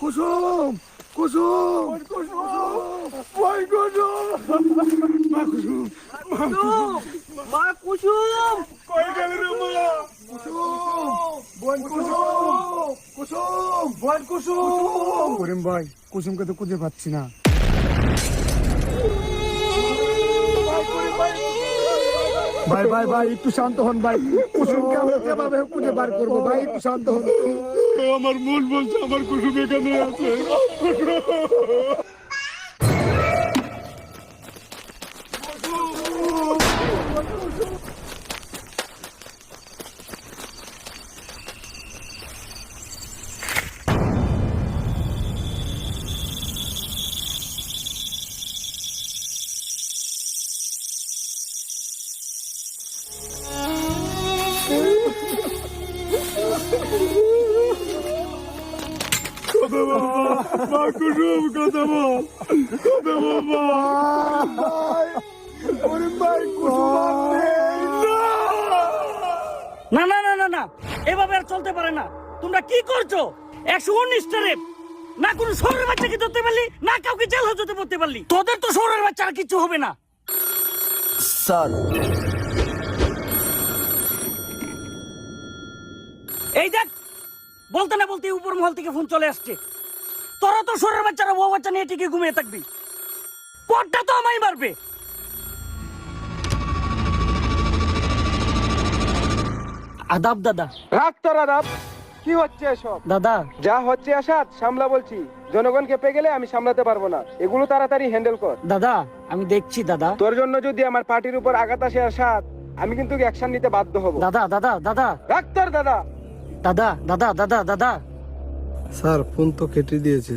কুসুম কুসুম কুসুম। মা কুসুম মা কুসুম কই গেলি রে মা? কুসুম বোন কুসুম। কুসুম বোন কুসুম। করিম ভাই কুসুমকে তো খুঁজে পাচ্ছি না। ভাই ভাই ভাই ভাই ভাই, একটু শান্ত হন ভাই। কুসুমকে আমরা কীভাবে খুঁজে বার করব ভাই, একটু শান্ত হন। আমার মন বলছে, আমার কুসুম এখানে আছে কথা বল মা কুসুম কথা বল কথা বল মা করিম ভাই কুসুম না না না না না এভাবে আর চলতে পারে না। তোমরা কি করছ? একশো উনিশটা রেপ না কোনো শহরের বাচ্চাকে ধরতে পারলি? না কাউকে জেল হাজতে পড়তে পারলি? তোদের তো শহরের বাচ্চা আর কিছু হবে না। স্যার এই দেখ বলতে না বলতে উপর মহল থেকে ফোন চলে আসছে। তোরা তো শহরের বাচ্চারা বউ বাচ্চা নিয়ে টিকে ঘুমিয়ে থাকবি। পরটা তো আমায় মারবে। আদাব দাদা। রাখ তোর রাত কি হচ্ছে এসব? দাদা। যা হচ্ছে আসাদ সামলা বলছি। জনগণকে পেয়ে গেলে আমি সামলাতে পারব না। এগুলো তাড়াতাড়ি হ্যান্ডেল কর। দাদা আমি দেখছি দাদা। তোর জন্য যদি আমার পার্টির উপর আঘাত আসে আসাদ আমি কিন্তু অ্যাকশন নিতে বাধ্য হব। দাদা দাদা দাদা। রাখ তোর দাদা। দাদা দাদা দাদা দাদা। স্যার ফোন তো কেটে দিয়েছে।